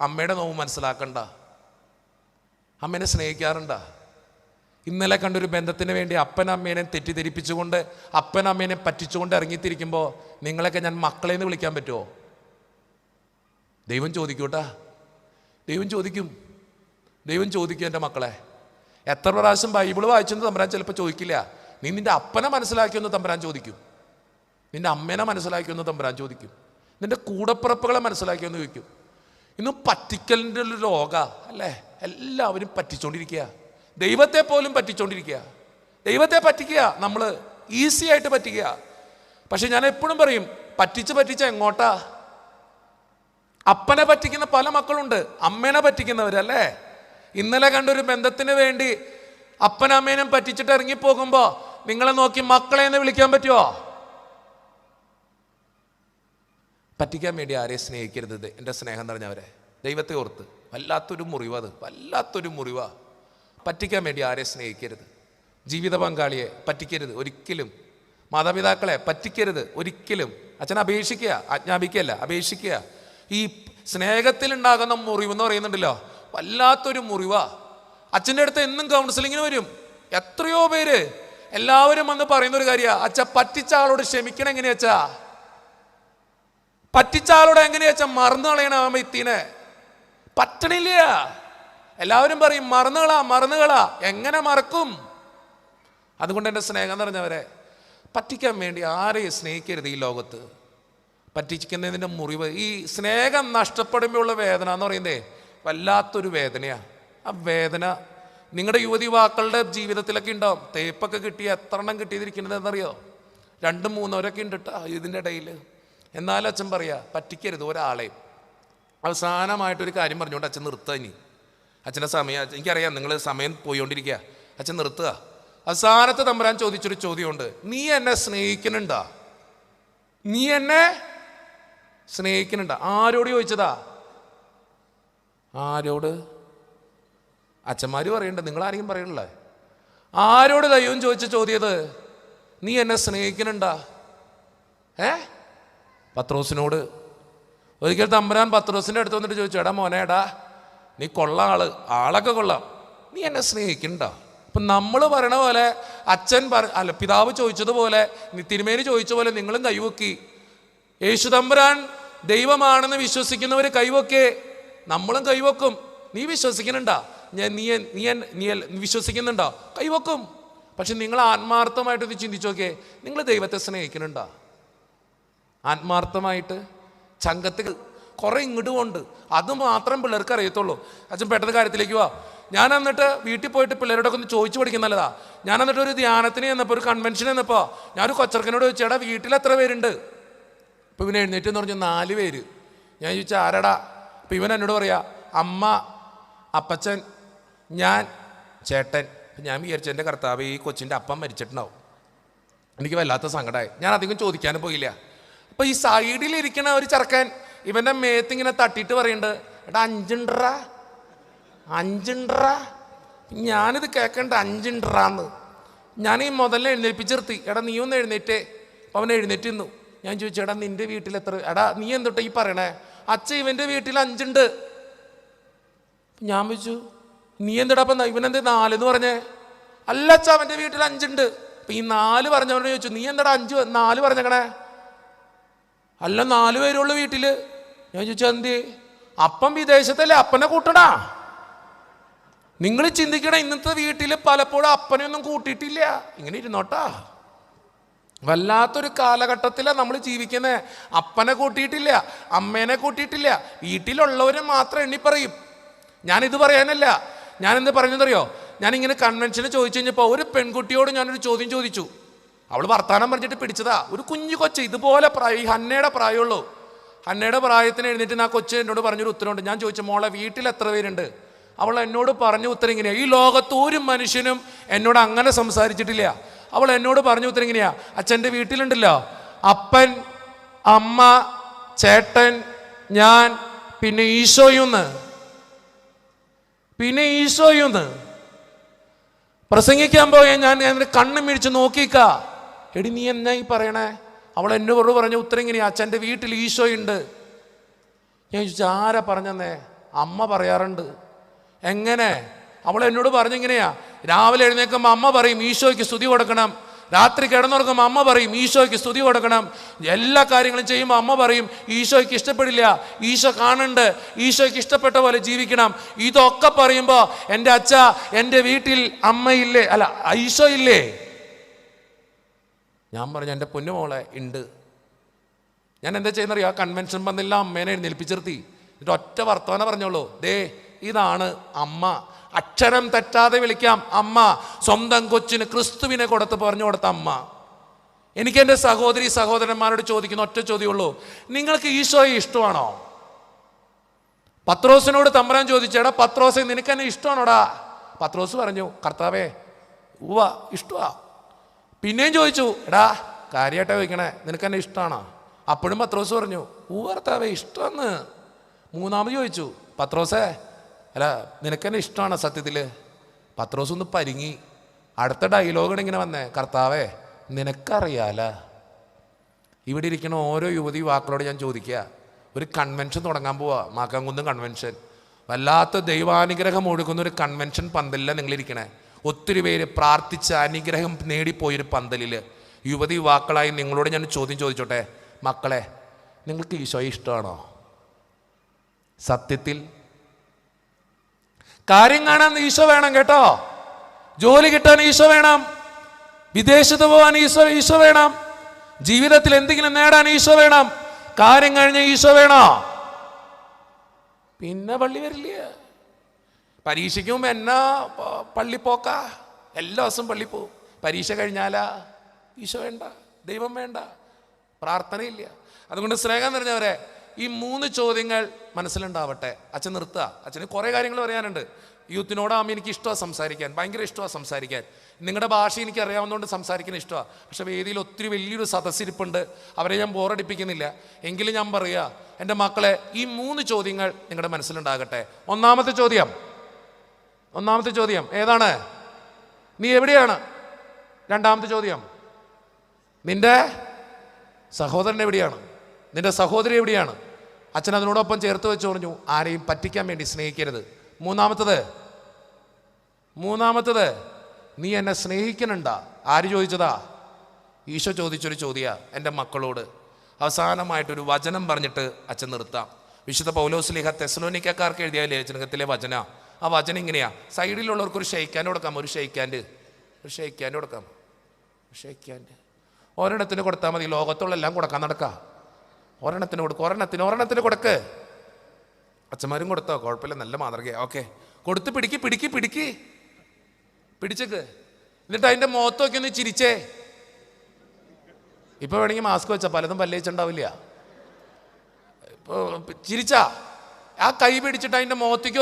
അമ്മയുടെ നോവ് മനസ്സിലാക്കണ്ട. അമ്മേനെ സ്നേഹിക്കാറുണ്ട. ഇന്നലെ കണ്ടൊരു ബന്ധത്തിന് വേണ്ടി അപ്പൻ അമ്മേനെ തെറ്റിദ്ധരിപ്പിച്ചുകൊണ്ട് അപ്പൻ അമ്മേനെ പറ്റിച്ചുകൊണ്ട് ഇറങ്ങിത്തിരിക്കുമ്പോൾ നിങ്ങളൊക്കെ ഞാൻ മക്കളെ എന്ന് വിളിക്കാൻ പറ്റുമോ ദൈവം ചോദിക്കൂട്ടാ. ദൈവം ചോദിക്കും. ദൈവം ചോദിക്കും എന്റെ മക്കളെ. എത്ര പ്രാവശ്യം ബൈബിൾ വായിച്ചെന്ന് തമ്പരാൻ ചിലപ്പോൾ ചോദിക്കില്ല. നീ നിന്റെ അപ്പനെ മനസ്സിലാക്കിയെന്ന് തമ്പരാൻ ചോദിക്കും. നിന്റെ അമ്മേനെ മനസ്സിലാക്കിയെന്ന് തമ്പരാൻ ചോദിക്കും. നിന്റെ കൂടപ്പിറപ്പുകളെ മനസ്സിലാക്കിയെന്ന് ചോദിക്കും. ഇന്ന് പറ്റിക്കലിന്റെ ഒരു ലോക അല്ലേ? എല്ലാവരും പറ്റിച്ചോണ്ടിരിക്കുക ദൈവത്തെ പോലും പറ്റിച്ചോണ്ടിരിക്കുക ദൈവത്തെ പറ്റിക്കുക നമ്മൾ ഈസി ആയിട്ട് പറ്റിക്കുക പക്ഷെ ഞാൻ എപ്പോഴും പറയും പറ്റിച്ച് പറ്റിച്ച് എങ്ങോട്ടാ? അപ്പനെ പറ്റിക്കുന്ന പല മക്കളുണ്ട്. അമ്മേനെ പറ്റിക്കുന്നവരല്ലേ ഇന്നലെ കണ്ടൊരു ബന്ധത്തിന് വേണ്ടി അപ്പനമ്മേനും പറ്റിച്ചിട്ട് ഇറങ്ങിപ്പോകുമ്പോൾ നിങ്ങളെ നോക്കി മക്കളെ എന്ന് വിളിക്കാൻ പറ്റുമോ പറ്റിക്കാൻ വേണ്ടി ആരെയും സ്നേഹിക്കരുത്. എന്റെ സ്നേഹം നിറഞ്ഞവരെ ദൈവത്തെ ഓർത്ത്. വല്ലാത്തൊരു മുറിവ് അത്. വല്ലാത്തൊരു മുറിവാ. പറ്റിക്കാൻ വേണ്ടി ആരെ സ്നേഹിക്കരുത്. ജീവിത പങ്കാളിയെ പറ്റിക്കരുത് ഒരിക്കലും. മാതാപിതാക്കളെ പറ്റിക്കരുത് ഒരിക്കലും. അച്ഛൻ അപേക്ഷിക്കുക ആജ്ഞാപിക്കുകയല്ല അപേക്ഷിക്കുക. ഈ സ്നേഹത്തിലുണ്ടാകുന്ന മുറിവ് എന്ന് പറയുന്നുണ്ടല്ലോ വല്ലാത്തൊരു മുറിവാ. അച്ഛന്റെ അടുത്ത് എന്നും കൗൺസിലിങ്ങിന് വരും. എത്രയോ പേര് എല്ലാവരും വന്ന് പറയുന്ന ഒരു കാര്യമാണ് അച്ഛ പറ്റിച്ച ആളോട് ക്ഷമിക്കണം എങ്ങനെയാ അച്ഛാ? പറ്റിച്ച എങ്ങനെയാ വെച്ചാൽ മറന്നു കളയണ ആ മെത്തീനെ പറ്റണില്ല. എല്ലാവരും പറയും മറന്നുകളാ മറന്നുകളാ എങ്ങനെ മറക്കും? അതുകൊണ്ട് എന്റെ സ്നേഹം നിറഞ്ഞവരെ പറ്റിക്കാൻ വേണ്ടി ആരെയും സ്നേഹിക്കരുത് ഈ ലോകത്ത്. പറ്റിക്കുന്നതിന്റെ മുറിവ് ഈ സ്നേഹം നഷ്ടപ്പെടുമ്പോഴുള്ള വേദന എന്ന് പറയുന്നതേ വല്ലാത്തൊരു വേദനയാണ് ആ വേദന നിങ്ങളുടെ യുവതി യുവാക്കളുടെ ജീവിതത്തിലൊക്കെ ഉണ്ടാവും. തേപ്പൊക്കെ കിട്ടി എത്ര എണ്ണം കിട്ടിയതിരിക്കുന്നത് എന്നറിയോ രണ്ടും മൂന്നോരൊക്കെ ഉണ്ട് കേട്ടോ ഇതിന്റെ ഇടയിൽ എന്നാലും അച്ഛൻ പറയാ പറ്റിക്കരുത് ഒരാളെയും അവസാനമായിട്ടൊരു കാര്യം പറഞ്ഞുകൊണ്ട് അച്ഛൻ നിർത്തുക ഇനി. അച്ഛന്റെ സമയം എനിക്കറിയാം നിങ്ങൾ സമയം പോയിക്കൊണ്ടിരിക്കുക അച്ഛൻ നിർത്തുക. അവസാനത്തെ തമ്പുരാൻ ചോദിച്ചൊരു ചോദ്യമുണ്ട്. നീ എന്നെ സ്നേഹിക്കുന്നുണ്ടാ? നീ എന്നെ സ്നേഹിക്കുന്നുണ്ട്? ആരോട് ചോദിച്ചതാ? ആരോട്? അച്ഛന്മാര് പറയണ്ട നിങ്ങൾ ആരെയും പറയണല്ലേ? ആരോട് ദൈവം ചോദിച്ച ചോദ്യത് നീ എന്നെ സ്നേഹിക്കുന്നുണ്ടാ? ഏ? പത്രോസിനോട് ഒരിക്കൽ തമ്പുരാൻ പത്രോസിന്റെ അടുത്ത് വന്നിട്ട് ചോദിച്ചു എടാ മോനെ എടാ നീ കൊള്ള ആൾ ആളൊക്കെ കൊള്ളാം. നീ എന്നെ സ്നേഹിക്കണ്ട? അപ്പം നമ്മൾ പറയണ പോലെ അച്ഛൻ പറ അല്ല പിതാവ് ചോദിച്ചതുപോലെ തിരുമേനി ചോദിച്ച പോലെ നിങ്ങളും കൈവക്കി. യേശു തമ്പുരാൻ ദൈവമാണെന്ന് വിശ്വസിക്കുന്നവർ കൈവക്കേ. നമ്മളും കൈവക്കും. നീ വിശ്വസിക്കുന്നുണ്ടാ ഞാൻ നീ നീ നീ വിശ്വസിക്കുന്നുണ്ടോ? കൈവക്കും. പക്ഷെ നിങ്ങൾ ആത്മാർത്ഥമായിട്ട് ഒന്ന് ചിന്തിച്ചു നോക്കിയേ നിങ്ങൾ ദൈവത്തെ സ്നേഹിക്കുന്നുണ്ടോ ആത്മാർത്ഥമായിട്ട് ചങ്കത്തിൽ കുറെ ഇങ്ങോട്ട് കൊണ്ട്. അത് മാത്രം പിള്ളേർക്ക് അറിയത്തുള്ളൂ. അച്ഛൻ പെട്ടെന്ന് കാര്യത്തിലേക്ക് വാ. ഞാൻ എന്നിട്ട് വീട്ടിൽ പോയിട്ട് പിള്ളേരോടൊക്കെ ഒന്ന് ചോദിച്ചു പഠിക്കുന്ന നല്ലതാ. ഞാൻ എന്നിട്ട് ഒരു ധ്യാനത്തിന് ചെന്നപ്പോൾ ഒരു കൺവെൻഷൻ ചെന്നപ്പോൾ ഞാനൊരു കൊച്ചർക്കനോട് ചോദിച്ചു എടാ വീട്ടിൽ എത്ര പേരുണ്ട്? ഇപ്പം ഇവൻ എഴുന്നേറ്റ് എന്ന് പറഞ്ഞു നാല് പേര്. ഞാൻ ചോദിച്ചു ആരടാ? അപ്പം ഇവൻ എന്നോട് പറയാ അമ്മ അപ്പച്ചൻ ഞാൻ ചേട്ടൻ. ഞാൻ വിചാരിച്ച എന്റെ കർത്താവ് ഈ കൊച്ചിന്റെ അപ്പം മരിച്ചിട്ടുണ്ടാവും. എനിക്ക് വല്ലാത്ത സങ്കടമായി ഞാൻ അധികം ചോദിക്കാനും പോയില്ല. അപ്പൊ ഈ സൈഡിലിരിക്കണ ഒരു ചെറുക്കൻ ഇവന്റെ മേത്ത് ഇങ്ങനെ തട്ടിയിട്ട് പറയുന്നുണ്ട് എടാ അഞ്ചുണ്ട്ര അഞ്ചുണ്ട്ര ഞാനിത് കേൾക്കണ്ട അഞ്ചുണ്ട്രാന്ന് ഞാൻ ഈ മുതലിനെ എഴുന്നേൽപ്പിച്ച് നിർത്തി എടാ നീ ഒന്ന് എഴുന്നേറ്റേ. അപ്പൊ അവൻ എഴുന്നേറ്റ് നിന്നു. ഞാൻ ചോദിച്ചു എടാ നിന്റെ വീട്ടിൽ എത്ര എടാ നീ എന്തൊട്ടാ ഈ പറയണേ? അച്ഛ ഇവന്റെ വീട്ടിൽ അഞ്ചുണ്ട്. ഞാൻ വിളിച്ചു നീ എന്തിടാ അപ്പം ഇവനെന്ത് എന്ന് പറഞ്ഞേ? അല്ല അച്ഛ അവന്റെ വീട്ടിൽ അഞ്ചുണ്ട്. അപ്പൊ ഈ നാല് പറഞ്ഞവനോട് ചോദിച്ചു നീ എന്താടാ അഞ്ച് നാല് പറഞ്ഞേക്കണേ? അല്ല നാല് പേരുള്ള വീട്ടിൽ. ഞാൻ ചോദിച്ചു എന്ത്? അപ്പം വിദേശത്തല്ലേ അപ്പനെ കൂട്ടടാ. നിങ്ങൾ ചിന്തിക്കണ ഇന്നത്തെ വീട്ടിൽ പലപ്പോഴും അപ്പനെ ഒന്നും കൂട്ടിയിട്ടില്ല. ഇങ്ങനെ ഇരുന്നോട്ടാ. വല്ലാത്തൊരു കാലഘട്ടത്തിലാണ് നമ്മൾ ജീവിക്കുന്നത് അപ്പനെ കൂട്ടിയിട്ടില്ല അമ്മേനെ കൂട്ടിയിട്ടില്ല. വീട്ടിലുള്ളവരെ മാത്രം എണ്ണി പറയും. ഞാനിത് പറയാനല്ല. ഞാൻ എന്ത് പറഞ്ഞതറിയോ ഞാനിങ്ങനെ കൺവെൻഷന് ചോദിച്ചു കഴിഞ്ഞപ്പോൾ ഒരു പെൺകുട്ടിയോട് ഞാനൊരു ചോദ്യം ചോദിച്ചു. അവൾ വർത്താനം പറഞ്ഞിട്ട് പിടിച്ചതാ. ഒരു കുഞ്ഞു കൊച്ച് ഇതുപോലെ പ്രായം ഈ ഹന്നയുടെ പ്രായമുള്ളൂ. ഹന്നയുടെ പ്രായത്തിന് എഴുന്നേറ്റ് ആ കൊച്ച് എന്നോട് പറഞ്ഞൊരു ഉത്തരമുണ്ട് ഞാൻ ചോദിച്ചു മോളെ വീട്ടിൽ എത്ര പേരുണ്ട്? അവൾ എന്നോട് പറഞ്ഞ ഉത്തരം ഇങ്ങനെയാ. ഈ ലോകത്ത് ഒരു മനുഷ്യനും എന്നോട് അങ്ങനെ സംസാരിച്ചിട്ടില്ല. അവൾ എന്നോട് പറഞ്ഞ ഉത്തരം ഇങ്ങനെയാ. അച്ഛന്റെ വീട്ടിലുണ്ടല്ലോ. അപ്പൻ അമ്മ ചേട്ടൻ ഞാൻ പിന്നെ ഈശോയുന്ന്. പിന്നെ ഈശോയുന്ന്. പ്രസംഗിക്കാൻ പോയ ഞാൻ എന്റെ കണ്ണും മിഴിച്ച് നോക്കിക്ക എടി നീ എന്നാ ഈ പറയണേ? അവൾ എന്നോട് പറഞ്ഞ ഉത്തരം ഇങ്ങനെയാ. അച്ഛന്റെ വീട്ടിൽ ഈശോയുണ്ട്. ഞാൻ ചോദിച്ചു ആരാ പറഞ്ഞെന്നേ? അമ്മ പറയാറുണ്ട്. എങ്ങനെ? അവൾ എന്നോട് പറഞ്ഞിങ്ങനെയാ രാവിലെ എഴുന്നേൽക്കുമ്പോൾ അമ്മ പറയും ഈശോയ്ക്ക് സ്തുതി കൊടുക്കണം. രാത്രി കിടന്നുറങ്ങുമ്പോൾ അമ്മ പറയും ഈശോയ്ക്ക് സ്തുതി കൊടുക്കണം. എല്ലാ കാര്യങ്ങളും ചെയ്യുമ്പോൾ അമ്മ പറയും ഈശോയ്ക്ക് ഇഷ്ടപ്പെടില്ല. ഈശോ കാണുന്നുണ്ട്. ഈശോയ്ക്ക് ഇഷ്ടപ്പെട്ട പോലെ ജീവിക്കണം. ഇതൊക്കെ പറയുമ്പോൾ എന്റെ അച്ഛ എന്റെ വീട്ടിൽ അമ്മയില്ലേ? അല്ല ഈശോ ഇല്ലേ ഞാൻ പറഞ്ഞു എന്റെ പൊന്നുമോളെ ഉണ്ട് ഞാൻ എന്താ ചെയ്യുന്നറിയോ കൺവെൻഷൻ വന്നില്ല അമ്മേനെ എഴുന്നേൽപ്പിച്ചിർത്തി എന്നിട്ട് ഒറ്റ വർത്തമാനം പറഞ്ഞോളൂ. ദേ ഇതാണ് അമ്മ. അക്ഷരം തെറ്റാതെ വിളിക്കാം. അമ്മ സ്വന്തം കൊച്ചിന് ക്രിസ്തുവിനെ കൊടുത്ത് പറഞ്ഞു കൊടുത്ത അമ്മ. എനിക്ക് എന്റെ സഹോദരി സഹോദരന്മാരോട് ചോദിക്കുന്ന ഒറ്റ ചോദ്യമുള്ളൂ. നിങ്ങൾക്ക് ഈശോയെ ഇഷ്ടമാണോ? പത്രോസിനോട് തമ്പരാൻ ചോദിച്ചേടാ പത്രോസെ നിനക്ക് എന്നെ ഇഷ്ടമാണോടാ? പത്രോസ് പറഞ്ഞു കർത്താവേ ഉവ ഇഷ്ടമാ. പിന്നെയും ചോദിച്ചു എടാ കാര്യമായിട്ടാ ചോദിക്കണേ നിനക്ക് എന്നെ ഇഷ്ടമാണോ അപ്പോഴും പത്രോസ് പറഞ്ഞു ഊ കർത്താവേ ഇഷ്ടമെന്ന് മൂന്നാമത് ചോദിച്ചു പത്രോസേ അല്ല നിനക്കെന്നെ ഇഷ്ടമാണോ സത്യത്തിൽ പത്രോസ് ഒന്ന് പരിങ്ങി അടുത്ത ഡയലോഗാണ് ഇങ്ങനെ വന്നേ കർത്താവേ നിനക്കറിയാല. ഇവിടെ ഇരിക്കുന്ന ഓരോ യുവതി വാക്കളോട് ഞാൻ ചോദിക്കുക ഒരു കൺവെൻഷൻ തുടങ്ങാൻ പോവാ മാക്കാങ്കുന്ന് കൺവെൻഷൻ വല്ലാത്ത ദൈവാനുഗ്രഹം ഒഴുകുന്ന ഒരു കൺവെൻഷൻ പന്തലില്ല നിങ്ങളിരിക്കണേ. ഒത്തിരി പേര് പ്രാർത്ഥിച്ച് അനുഗ്രഹം നേടിപ്പോയൊരു പന്തലിൽ യുവതി യുവാക്കളായി നിങ്ങളോട് ഞാൻ ചോദ്യം ചോദിച്ചോട്ടെ? മക്കളെ നിങ്ങൾക്ക് ഈശോ ഇഷ്ടമാണോ? സത്യത്തിൽ. കാര്യം കാണാൻ ഈശോ വേണം കേട്ടോ. ജോലി കിട്ടാൻ ഈശോ വേണം. വിദേശത്ത് പോകാൻ ഈശോ ഈശോ വേണം. ജീവിതത്തിൽ എന്തെങ്കിലും നേടാൻ ഈശോ വേണം. കാര്യം കഴിഞ്ഞ ഈശോ വേണോ? പിന്നെ പള്ളി വരില്ല? പരീക്ഷയ്ക്ക് മുമ്പ് എന്നാ പള്ളിപ്പോക്ക പള്ളി പോക്ക? എല്ലാ ദിവസവും പള്ളി പോകും പരീക്ഷ കഴിഞ്ഞാലാ? ഈശോ വേണ്ട ദൈവം വേണ്ട. പ്രാർത്ഥനയില്ല. അതുകൊണ്ട് സ്നേഹം നിറഞ്ഞവരെ ഈ മൂന്ന് ചോദ്യങ്ങൾ മനസ്സിലുണ്ടാവട്ടെ. അച്ഛൻ നിർത്തുക. അച്ഛന് കുറേ കാര്യങ്ങൾ പറയാനുണ്ട്. യൂത്തിനോടാകുമ്പോൾ എനിക്ക് ഇഷ്ടമാണ് സംസാരിക്കാൻ. ഭയങ്കര ഇഷ്ടമാണ് സംസാരിക്കാൻ. നിങ്ങളുടെ ഭാഷ എനിക്ക് അറിയാവുന്നതുകൊണ്ട് സംസാരിക്കാൻ ഇഷ്ടമാണ് പക്ഷെ വേദിയിൽ ഒത്തിരി വലിയൊരു സദസ്സിരിപ്പുണ്ട്. അവരെ ഞാൻ ബോറടിപ്പിക്കുന്നില്ല. എങ്കിലും ഞാൻ പറയുക എന്റെ മക്കളെ ഈ മൂന്ന് ചോദ്യങ്ങൾ നിങ്ങളുടെ മനസ്സിലുണ്ടാകട്ടെ. ഒന്നാമത്തെ ചോദ്യം ഒന്നാമത്തെ ചോദ്യം ഏതാണ്? നീ എവിടെയാണ്? രണ്ടാമത്തെ ചോദ്യം നിന്റെ സഹോദരൻ എവിടെയാണ്? നിന്റെ സഹോദരി എവിടെയാണ്? അച്ഛൻ അതിനോടൊപ്പം ചേർത്ത് വെച്ച് പറഞ്ഞു ആരെയും പറ്റിക്കാൻ വേണ്ടി സ്നേഹിക്കരുത്. മൂന്നാമത്തത് മൂന്നാമത്തത് നീ എന്നെ സ്നേഹിക്കണണ്ട ആര് ചോദിച്ചതാ? ഈശോ ചോദിച്ചൊരു ചോദ്യ എന്റെ മക്കളോട്. അവസാനമായിട്ടൊരു വചനം പറഞ്ഞിട്ട് അച്ഛൻ നിർത്താം. വിശുദ്ധ പൗലോസ്ലിഹ തെസ്ലോനിക്കാർക്ക് എഴുതിയ ലേഖനത്തിലെ വചന ആ വചനം ഇങ്ങനെയാ. സൈഡിലുള്ളവർക്ക് ഒരു ഷെയ്ക്കാന്റെ കൊടുക്കാം ഒരു ഷെയ്ക്കാന്റെ ഒരു ഷെയ്ക്കാന്റെ കൊടുക്കാം. ഷെയ്ക്കാന്റെ ഒരെണ്ണത്തിന് കൊടുത്താൽ മതി. ലോകത്തുള്ള എല്ലാം കൊടുക്കാൻ നടക്കാം. ഒരെണ്ണത്തിന് കൊടുക്കുക ഒരെണ്ണത്തിന് ഒരെണ്ണത്തിന് കൊടുക്ക്. അച്ഛന്മാരും കൊടുത്തോ? കുഴപ്പമില്ല നല്ല മാതൃകയാണ് ഓക്കെ. കൊടുത്ത് പിടിക്ക് പിടിക്ക് പിടിക്ക്. പിടിച്ചേക്ക്. എന്നിട്ട് അതിന്റെ മുഖത്തൊക്കെ ഒന്ന് ചിരിച്ചേ. ഇപ്പൊ വേണമെങ്കിൽ മാസ്ക് വെച്ചാ പലതും പല്ലയിച്ചുണ്ടാവില്ല ഇപ്പൊ ചിരിച്ചാ. ആ കൈ പിടിച്ചിട്ട് അതിന്റെ മുഖത്തേക്ക്